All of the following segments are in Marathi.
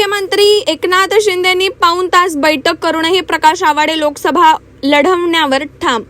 मुख्यमंत्री एकनाथ शिंदेनी पाऊण तास बैठक करूनही प्रकाश आवाडे लोकसभा लढवण्यावर ठाम.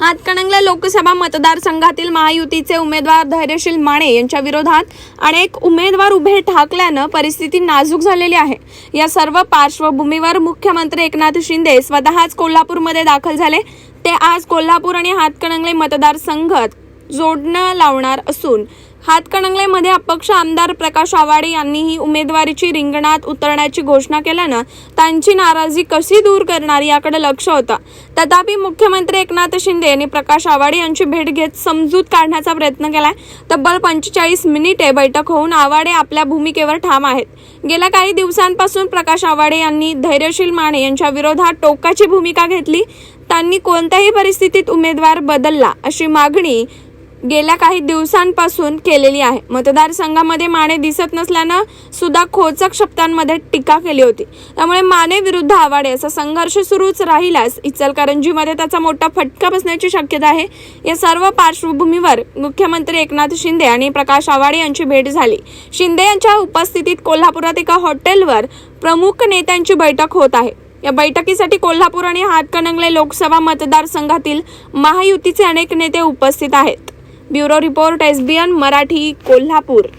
हातकणंगले लोकसभा मतदारसंघातील महायुतीचे उमेदवार धैर्यशील माने यांच्या विरोधात अनेक उमेदवार उभे ठाकल्यानं परिस्थिती नाजूक झालेली आहे. या सर्व पार्श्वभूमीवर मुख्यमंत्री एकनाथ शिंदे स्वतःच कोल्हापूरमध्ये दाखल झाले. ते आज कोल्हापूर आणि हातकणंगले मतदारसंघात जोडणं लावणार असून हातकणंगलेमध्ये अपक्ष आमदार प्रकाश आवाडे यांनीही उमेदवारीची रिंगणात उतरण्याची घोषणा केल्यानं त्यांची नाराजी कशी दूर करणार याकडे लक्ष होतं. तथापि मुख्यमंत्री एकनाथ शिंदे यांनी प्रकाश आवाडे यांची भेट घेत समजूत काढण्याचा प्रयत्न केलाय. तब्बल पंचेचाळीस मिनिटे बैठक होऊन आवाडे आपल्या भूमिकेवर ठाम आहेत. गेल्या काही दिवसांपासून प्रकाश आवाडे यांनी धैर्यशील माने यांच्या विरोधात टोकाची भूमिका घेतली. त्यांनी कोणत्याही परिस्थितीत उमेदवार बदलला अशी मागणी गेल्या काही दिवसांपासून केलेली आहे. मतदारसंघामध्ये माने दिसत नसल्यानं सुद्धा खोचक शब्दांमध्ये टीका केली होती. त्यामुळे माने विरुद्ध आवाडे असा संघर्ष सुरूच राहिल्यास इचलकरंजीमध्ये त्याचा मोठा फटका बसण्याची शक्यता आहे. या सर्व पार्श्वभूमीवर मुख्यमंत्री एकनाथ शिंदे आणि प्रकाश आवाडे यांची भेट झाली. शिंदे यांच्या उपस्थितीत कोल्हापुरात एका हॉटेलवर प्रमुख नेत्यांची बैठक होत आहे. या बैठकीसाठी कोल्हापूर आणि हातकणंगले लोकसभा मतदारसंघातील महायुतीचे अनेक नेते उपस्थित आहेत. Bureau report SBN Marathi Kolhapur.